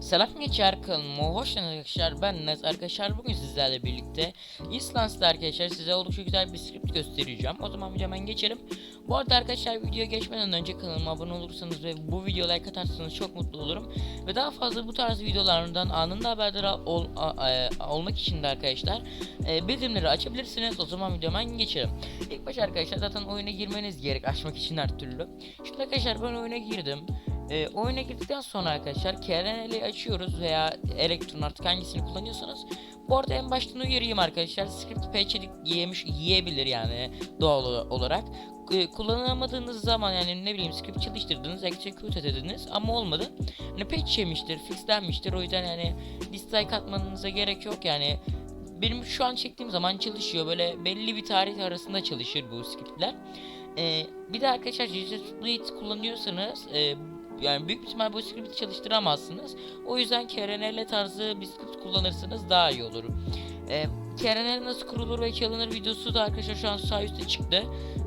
Selam geçer kanalıma arkadaşlar. Ben Nez arkadaşlar bugün sizlerle birlikte İslands'ta arkadaşlar size oldukça güzel bir script göstereceğim. O zaman bir hemen geçelim. Bu arada arkadaşlar videoya geçmeden önce kanalıma abone olursanız ve bu videoya like atarsanız çok mutlu olurum. Ve daha fazla bu tarz videolardan anında haberdar ol, a- e, olmak için de arkadaşlar e, bildirimleri açabilirsiniz. O zaman videoma hemen geçelim. İlk başta arkadaşlar zaten oyuna girmeniz gerek açmak için her türlü. Şimdi arkadaşlar ben oyuna girdim e, oyuna girdikten sonra arkadaşlar KRNL'i açıyoruz veya Electron artık hangisini kullanıyorsanız. Bu arada en baştan uyarayım arkadaşlar script patch'lik yemiş yiyebilir yani doğal ola- olarak. E, kullanamadığınız zaman yani ne bileyim script çalıştırdınız execute ediniz ama olmadı. Hani patch yemiştir fixlenmiştir o yüzden yani dislike atmanıza gerek yok yani. Benim şu an çektiğim zaman çalışıyor böyle belli bir tarih arasında çalışır bu scriptler. Ee, bir de arkadaşlar Jesus Split kullanıyorsanız e, yani büyük ihtimal bu script'i çalıştıramazsınız. O yüzden KRNL tarzı bir script kullanırsanız daha iyi olur. Ee, KRNL nasıl kurulur ve çalınır videosu da arkadaşlar şu an sağ üstte çıktı.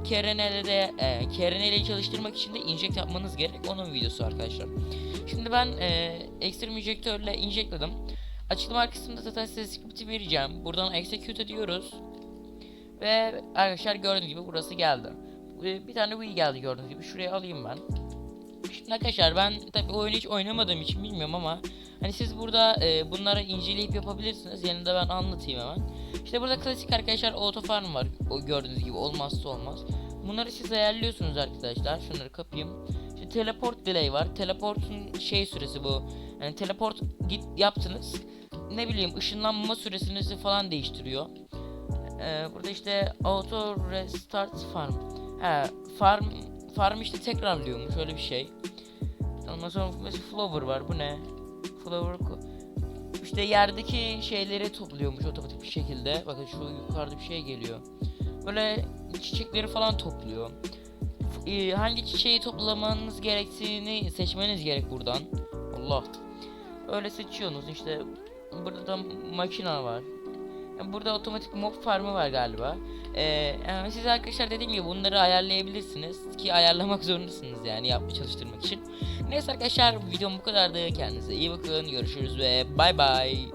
KRNL'de e, KRNL'yi çalıştırmak için de inject yapmanız gerek. Onun videosu arkadaşlar. Şimdi ben e, Extreme Injector ile injectledim. Açıklama kısmında zaten size script'i vereceğim. Buradan execute ediyoruz. Ve arkadaşlar gördüğünüz gibi burası geldi. Ee, Bir tane Wii geldi gördüğünüz gibi. Şuraya alayım ben. Arkadaşlar ben tabi oyunu hiç oynamadığım için bilmiyorum ama hani siz burada e, bunları inceleyip yapabilirsiniz. Yanında ben anlatayım hemen. İşte burada klasik arkadaşlar auto farm var. O gördüğünüz gibi olmazsa olmaz. Bunları siz ayarlıyorsunuz arkadaşlar. Şunları kapayım. İşte teleport delay var. Teleportun şey süresi bu. Yani teleport git yaptınız. Ne bileyim ışınlanma süresinizi falan değiştiriyor. Ee, burada işte auto restart farm. He, farm farm işte tekrarlıyormuş öyle bir şey. Ondan sonra mesela flower var. Bu ne? Flower işte yerdeki şeyleri topluyormuş otomatik bir şekilde. Bakın şu yukarıda bir şey geliyor. Böyle çiçekleri falan topluyor. F- e, hangi çiçeği toplamanız gerektiğini seçmeniz gerek buradan. Allah. Öyle seçiyorsunuz işte. Burada da makina var. Yani burada otomatik mob farmı var galiba. Ee, yani siz arkadaşlar dediğim gibi bunları ayarlayabilirsiniz ki ayarlamak zorundasınız yani yapmaya çalıştırmak için. Neyse arkadaşlar videom bu kadardı. Kendinize iyi bakın. Görüşürüz ve bay bay.